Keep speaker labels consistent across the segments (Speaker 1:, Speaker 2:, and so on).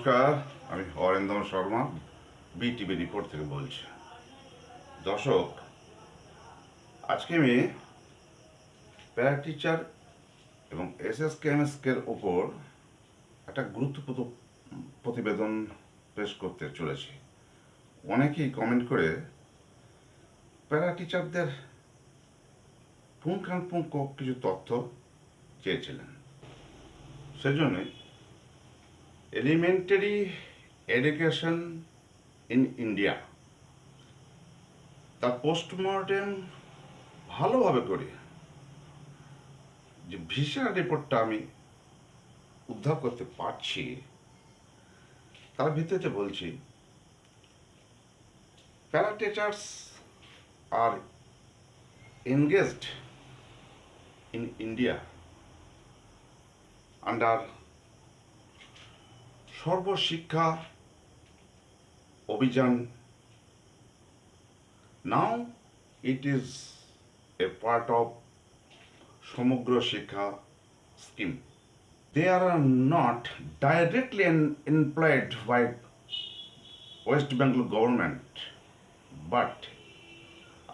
Speaker 1: নমস্কার, আমি Arindam Sharma BTV report থেকে বলছি। দর্শক, আজকে আমি প্যারা টিচার এবং এস এস কেমএসকের ওপর একটা গুরুত্বপূর্ণ প্রতিবেদন পেশ করতে চলেছি। অনেকেই কমেন্ট করে, প্যারা টিচারদের পুঙ্খানুপুঙ্খ কিছু তথ্য চেয়েছিলেন। সেজন্যই এলিমেন্টারি এডুকেশন ইন ইন্ডিয়া তার পোস্টমর্টেম ভালোভাবে করি। যে ভিসা রিপোর্টটা আমি উদ্ধার করতে পারছি, তার ভিত্তিতে বলছি para teachers are engaged in India under Sarva Shiksha Abhiyan. Now it is a part of Samagra Shiksha scheme they are not directly employed by West Bengal government but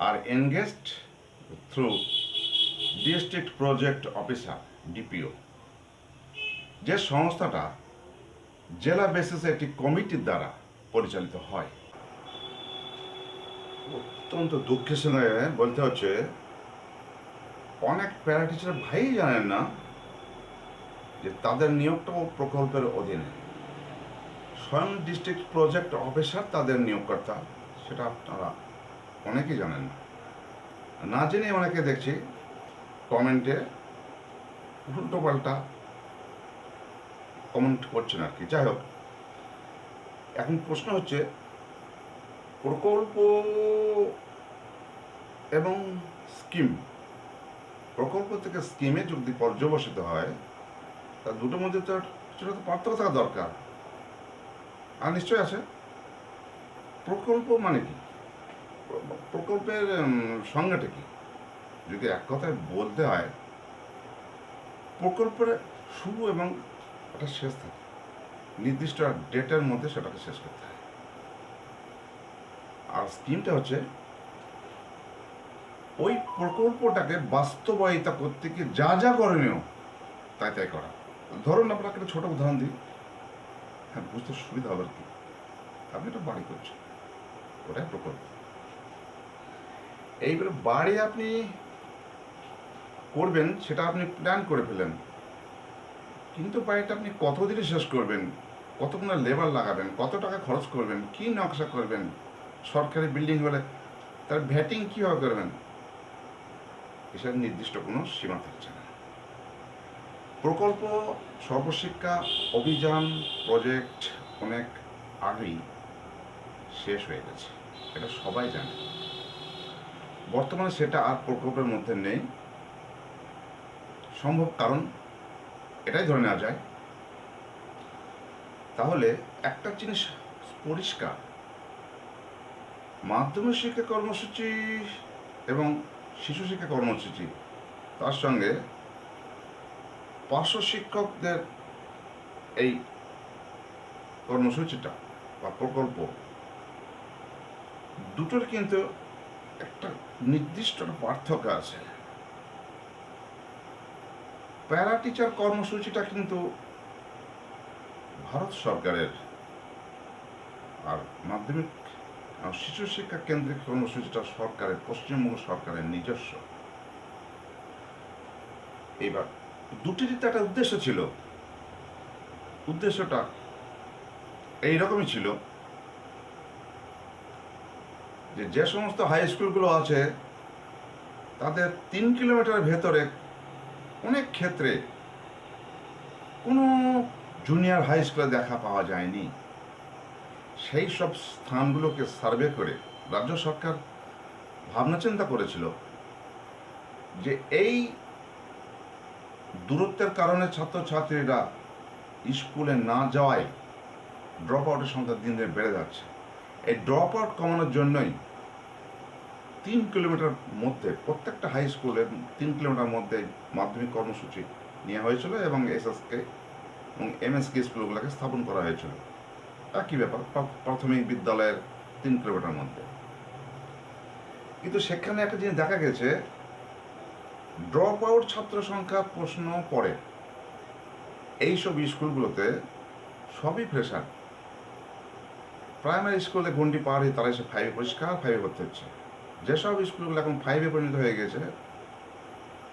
Speaker 1: are engaged through district project officer DPO যে সংস্থাটা জেলা বেসিসে একটি কমিটির দ্বারা পরিচালিত হয়। অত্যন্ত দুঃখের সঙ্গে বলতে হচ্ছে, অনেক প্যারা টিচার ভাই জানেন না যে তাদের নিয়োগটাও প্রকল্পের অধীনে। স্বয়ং ডিস্ট্রিক্ট প্রজেক্ট অফিসার তাদের নিয়োগকর্তা, সেটা আপনারা অনেকেই জানেন না। না জেনে অনেকে দেখছি কমেন্টে উল্টো পাল্টা কমেন্ট করছেন আর কি। যাই হোক এখন প্রশ্ন হচ্ছে, প্রকল্প এবং স্কিম প্রকল্প থেকে স্কিমে যদি পর্যবসিত হয়, তা দুটোর মধ্যে তো কিছুটা তো পার্থক্য থাকা দরকার। আর নিশ্চয় আছে। প্রকল্প মানে কি? প্রকল্পের সংজ্ঞাটা কি? যদি এক কথায় বলতে হয়, প্রকল্পের শুরু এবং একটা শেষ থাকে নির্দিষ্ট ডেটের মধ্যে সেটাকে শেষ করতে হয়। আর স্কিমটা হচ্ছে, ওই প্রকল্পটাকে বাস্তবায়িতা করতে গিয়ে যা যা করণীয় তাই তাই করা। ধরুন আপনাকে একটা ছোট উদাহরণ দিই। হ্যাঁ বুঝতে সুবিধা হবে আর কি। আপনি একটা বাড়ি করছেন। ওটাই প্রকল্প। এইবার বাড়ি আপনি করবেন, সেটা আপনি প্ল্যান করে ফেলেন কিন্তু বাড়িটা আপনি কতদিনে শেষ করবেন? কতগুলো লেবার লাগাবেন? কত টাকা খরচ করবেন? কি নকশা করবেন? সরকারি বিল্ডিং হলে তার ভ্যাটিং কীভাবে করবেন? এসব নির্দিষ্ট কোনো সীমা থাকছে না। প্রকল্প, সর্বশিক্ষা, অভিযান প্রজেক্ট অনেক আগেই শেষ হয়ে গেছে। এটা সবাই জানে। বর্তমানে সেটা আর প্রকল্পের মধ্যে নেই। সম্ভব কারণ এটাই ধরে নেওয়া যায়। তাহলে একটা জিনিস পরিষ্কার। মাধ্যমিক শিক্ষা কর্মসূচি এবং শিশু শিক্ষা কর্মসূচি, তার সঙ্গে পার্শ্ব শিক্ষকদের এই কর্মসূচিটা বা প্রকল্প, দুটোর কিন্তু একটা নির্দিষ্ট পার্থক্য আছে। প্যারা টিচার কর্মসূচিটা কিন্তু ভারত সরকারের আর মাধ্যমিক শিশু শিক্ষা কেন্দ্রিক কর্মসূচিটা সরকারের, পশ্চিমবঙ্গ সরকারের নিজস্ব। এইবার দুটিরই তো একটা উদ্দেশ্য ছিল। উদ্দেশ্যটা এইরকমই ছিল যে যে সমস্ত হাই স্কুলগুলো আছে, তাদের তিন কিলোমিটার ভেতরে অনেক ক্ষেত্রে কোনো জুনিয়র হাই স্কুলে দেখা পাওয়া যায়নি। সেই সব স্থানগুলোকে সার্ভে করে রাজ্য সরকার ভাবনা চিন্তা করেছিল যে এই দূরত্বের কারণে ছাত্রছাত্রীরা স্কুলে না যাওয়ায় ড্রপ আউটের সংখ্যা দিন দিন বেড়ে যাচ্ছে। এই ড্রপ আউট কমানোর জন্যই তিন কিলোমিটার মধ্যে, প্রত্যেকটা হাই স্কুলে তিন কিলোমিটার মধ্যে মাধ্যমিক কর্মসূচি নেওয়া হয়েছিল এবং এসএসকে এবং এমএসকে স্কুলগুলোকে স্থাপন করা হয়েছিল। একই ব্যাপার প্রাথমিক বিদ্যালয়ের তিন কিলোমিটার মধ্যে। কিন্তু সেখানে একটা জিনিস দেখা গেছে ড্রপ আউট ছাত্র সংখ্যা প্রশ্ন পড়ে। এইসব স্কুলগুলোতে সবই ফ্রেশার প্রাইমারি স্কুলে গন্ডি পার হয়ে তারা এসে ফাইভে পরিষ্কার ফাইভে করতে হচ্ছে। যেসব স্কুলগুলো এখন ফাইভে পরিণত হয়ে গেছে,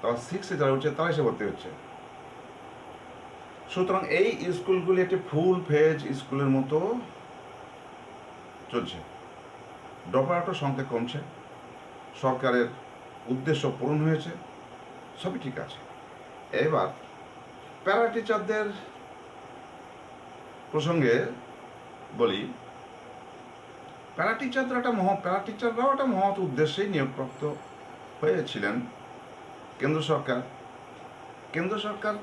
Speaker 1: তারা সিক্সে যারা উঠছে, তারা এসে ভর্তি হচ্ছে। সুতরাং এই স্কুলগুলি একটি ফুল ফেজ স্কুলের মতো চলছে। ড্রপ আউটের সংখ্যা কমছে, সরকারের উদ্দেশ্য পূরণ হয়েছে, সবই ঠিক আছে। এবার প্যারা টিচারদের প্রসঙ্গে বলি প্যারা টিচারদের একটা মহ প্যারা টিচাররাও একটা মহৎ উদ্দেশ্যেই নিয়োগপ্রাপ্ত হয়েছিলেন কেন্দ্র সরকার। কেন্দ্র সরকার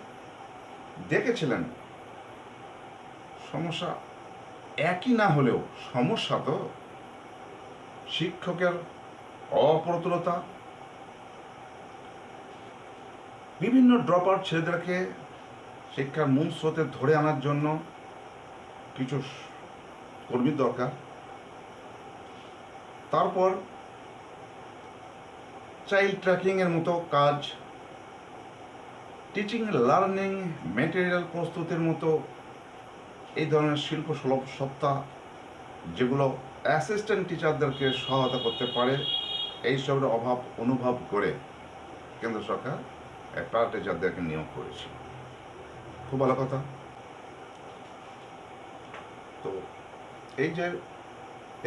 Speaker 1: দেখেছিলেন সমস্যা একই না হলেও সমস্যা তো শিক্ষকের অপ্রতুলতা, বিভিন্ন ড্রপ আউট ছেলেদেরকে শিক্ষার মূল স্রোতে ধরে আনার জন্য কিছু কর্মীর দরকার। তারপর চাইল্ড ট্র্যাকিংয়ের মতো কাজ টিচিং লার্নিং মেটেরিয়াল প্রস্তুতির মতো এই ধরনের শিল্প সুলভ সত্তা যেগুলো অ্যাসিস্ট্যান্ট টিচারদেরকে সহায়তা করতে পারে, এইসবের অভাব অনুভব করে কেন্দ্র সরকার প্যারা টিচারদেরকে নিয়োগ করেছে। খুব ভালো কথা। তো এই যে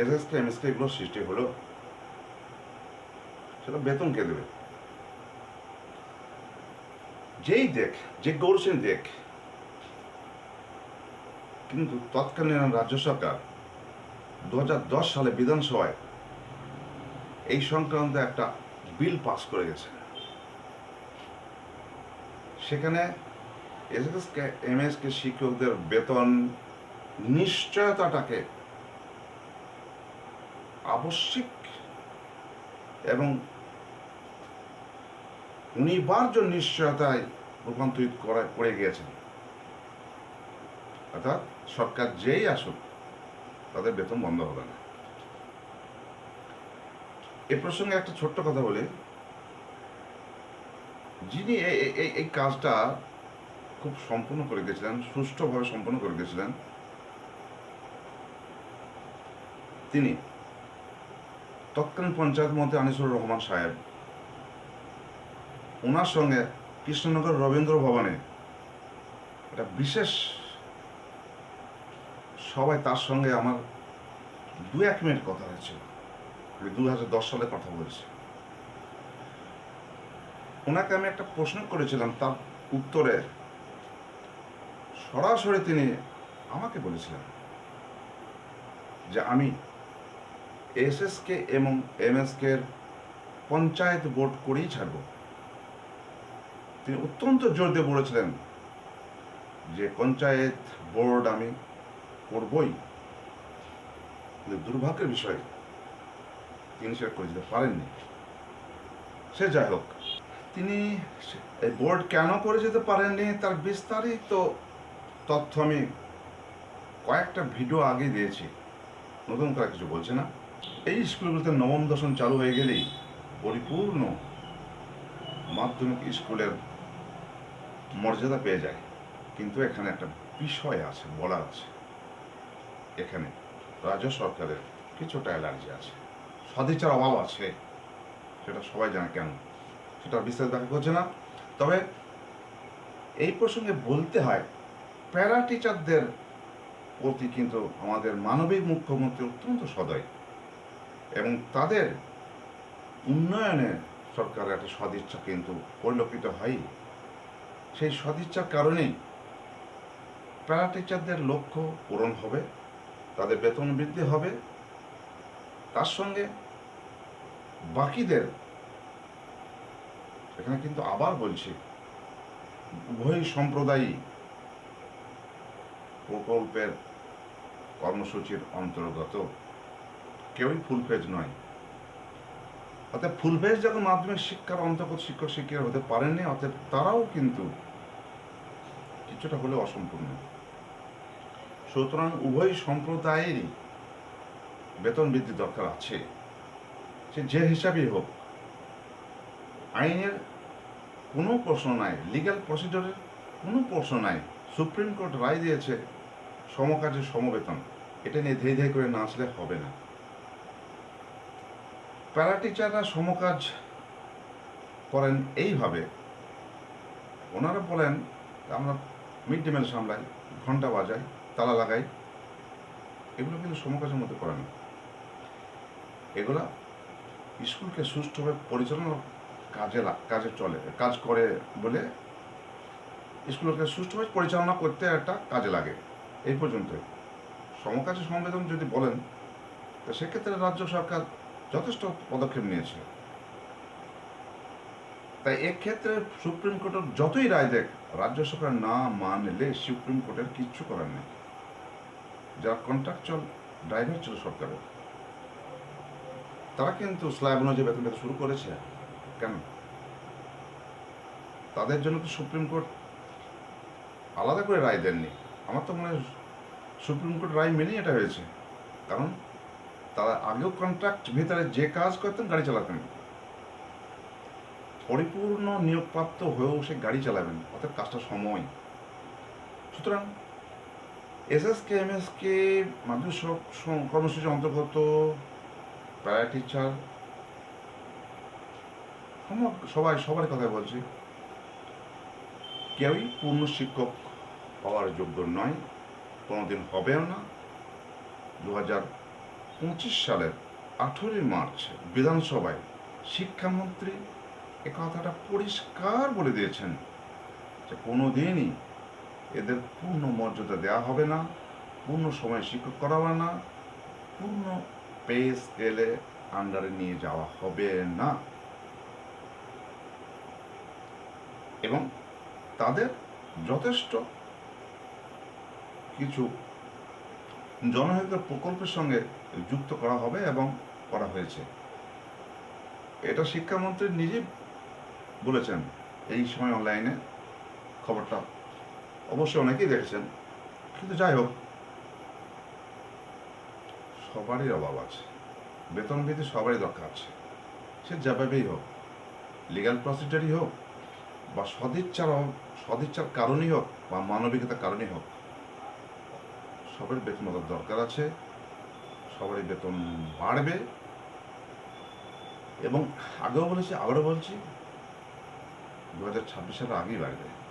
Speaker 1: এসএসকে এমএসকে এগুলো সৃষ্টি হলো। সেটা বেতন কে দেবে? যেই দেখ, যে দেখ, কিন্তু তৎকালীন রাজ্য সরকার দু সালে বিধানসভায় এই সংক্রান্ত একটা বিল পাস করে গেছে। সেখানে এসএসকে, এমএসকে শিক্ষকদের বেতন, নিশ্চয়তাটাকে আবশ্যিক এবং অনিবার্য নিশ্চয়তায় রূপান্তরিত করা করে গিয়েছেন। অর্থাৎ সরকার যেই আসুক, তাদের বেতন বন্ধ হবে না। এ প্রসঙ্গে একটা ছোট্ট কথা বলি। যিনি এই কাজটা খুব সম্পূর্ণ করে গেছিলেন সুষ্ঠুভাবে সম্পন্ন করে গেছিলেন তিনি তৎকালীন পঞ্চায়েত মন্ত্রী আনিসুর রহমান সাহেব। ওনার সঙ্গে কৃষ্ণনগর রবীন্দ্র ভবনে একটা বিশেষ সবাই তার সঙ্গে আমার দু এক মিনিট কথা হয়েছিল। দু হাজার দশ সালে কথা বলেছি। ওনাকে আমি একটা প্রশ্ন করেছিলাম, তার উত্তরে সরাসরি তিনি আমাকে বলেছিলেন যে আমি এসএসকে এবং এমএসকে এর পঞ্চায়েত বোর্ড করেই ছাড়ব। তিনি অত্যন্ত জোর দিয়ে বলেছিলেন যে, পঞ্চায়েত বোর্ড আমি করবই। কিন্তু দুর্ভাগ্যের বিষয়, তিনি সেটা করে দিতে পারেননি। সে যাই হোক, তিনি এই বোর্ড কেন করে যেতে পারেননি তার বিস্তারিত তথ্য আমি কয়েকটা ভিডিও আগে দিয়েছি। নতুন করে কিছু বলছে না। এই স্কুলগুলোতে নবম, দশম চালু হয়ে গেলেই পরিপূর্ণ মাধ্যমিক স্কুলের মর্যাদা পেয়ে যায়। কিন্তু এখানে একটা বিষয় আছে, বলা আছে। এখানে রাজ্য সরকারের কিছুটা অ্যালার্জি আছে। সদিচ্ছার অভাব আছে, সেটা সবাই জানে কেন? সেটা বিস্তারিত দেখা করছে না। তবে এই প্রসঙ্গে বলতে হয়, প্যারা টিচারদের প্রতি কিন্তু আমাদের মানবিক মুখ্যমন্ত্রী অত্যন্ত সদয়। এবং তাদের উন্নয়নে সরকারের একটা সদিচ্ছা কিন্তু পরিলক্ষিত হয়। সেই সদিচ্ছার কারণেই প্যারা টিচারদের লক্ষ্য পূরণ হবে, তাদের বেতন বৃদ্ধি হবে। তার সঙ্গে বাকিদের, এখানে কিন্তু আবার বলছি, উভয় সম্প্রদায়ই প্রকল্পের কর্মসূচির অন্তর্গত। কেউই ফুল পেজ নয়। অর্থাৎ ফুল পেজ যখন মাধ্যমিক শিক্ষার অন্তর্গত শিক্ষক শিক্ষিকা হতে পারেননি অর্থাৎ তারাও কিন্তু কিছুটা হলেও অসম্পূর্ণ। সুতরাং উভয় সম্প্রদায়েরই বেতন বৃদ্ধি দরকার আছে। সে যে হিসাবেই হোক, আইনের কোনো প্রশ্ন নাই লিগ্যাল প্রসিডিওরের কোনো প্রশ্ন নাই। সুপ্রিম কোর্ট রায় দিয়েছে সমকাজে সমবেতন। এটা নিয়ে ধীরে ধীরে করে না আসলে হবে না। প্যারা টিচাররা সমকাজ করেন এইভাবে। ওনারা বলেন, আমরা মিড ডে মিল সামলাই ঘণ্টা বাজাই, তালা লাগাই। এগুলো কিন্তু সমকাজের মধ্যে পড়ে না। এগুলা স্কুলকে সুষ্ঠুভাবে পরিচালনার কাজে কাজে চলে, কাজ করে বলে স্কুলকে সুষ্ঠুভাবে পরিচালনা করতে একটা কাজে লাগে। এই পর্যন্ত সমকাজে সংবেদন যদি বলেন, তো সেক্ষেত্রে রাজ্য সরকার যথেষ্ট পদক্ষেপ নিয়েছে। তাই এক্ষেত্রে সুপ্রিম কোর্টের যতই রায় দেখ, রাজ্য সরকার না মানলে সুপ্রিম কোর্টের কিচ্ছু করার নেই। যারা কন্ট্রাকচুয়াল ড্রাইভার ছিল সরকারের। তারা কিন্তু স্ল্যাব অনুযায়ী বেতন শুরু করেছে। কেন? তাদের জন্য তো সুপ্রিম কোর্ট আলাদা করে রায় দেননি। আমার তো মনে হয় সুপ্রিম কোর্ট রায় মেনেই এটা হয়েছে। কারণ তারা আগেও কন্ট্রাক্ট ভেতরে যে কাজ করতেন গাড়ি চালাতেন পরিপূর্ণ নিয়োগপ্রাপ্ত হয়েও সে গাড়ি চালাবেন অর্থাৎ কাজটা সময়। সুতরাং এসএসকে, এমএসকে মাধ্যমিক সড়ক সম- কর্মসূচির অন্তর্গত, প্যারা টিচার সবাই সবার কথা বলছি, কেউই পূর্ণ শিক্ষক হওয়ার যোগ্য নয়, কোনোদিন হবেও না। দু হাজার পঁচিশ সালের আঠেরোই মার্চ বিধানসভায় শিক্ষামন্ত্রী এ কথাটা পরিষ্কার বলে দিয়েছেন যে কোনো দিনই এদের পূর্ণ মর্যাদা দেওয়া হবে না, পূর্ণ সময় শিক্ষক করা হবে না, পূর্ণ পে স্কেলে আন্ডারে নিয়ে যাওয়া হবে না। এবং তাদের যথেষ্ট কিছু জনহিত প্রকল্পের সঙ্গে যুক্ত করা হবে এবং করা হয়েছে। এটা শিক্ষামন্ত্রী নিজেই বলেছেন এই সময় অনলাইনে খবরটা অবশ্যই অনেকেই দেখেছেন। কিন্তু যাই হোক, সবারই অভাব আছে। বেতন বৃদ্ধি সবারই দরকার আছে। সে যেভাবেই হোক লিগ্যাল প্রসিডিওরই হোক বা সদিচ্ছার সদিচ্ছার কারণেই হোক বা মানবিকতার কারণেই হোক সবার বেতন দরকার আছে, সবারই বেতন বাড়বে। এবং আগেও বলেছি, আবারও বলছি দু হাজার ছাব্বিশ সালের আগেই বাড়বে।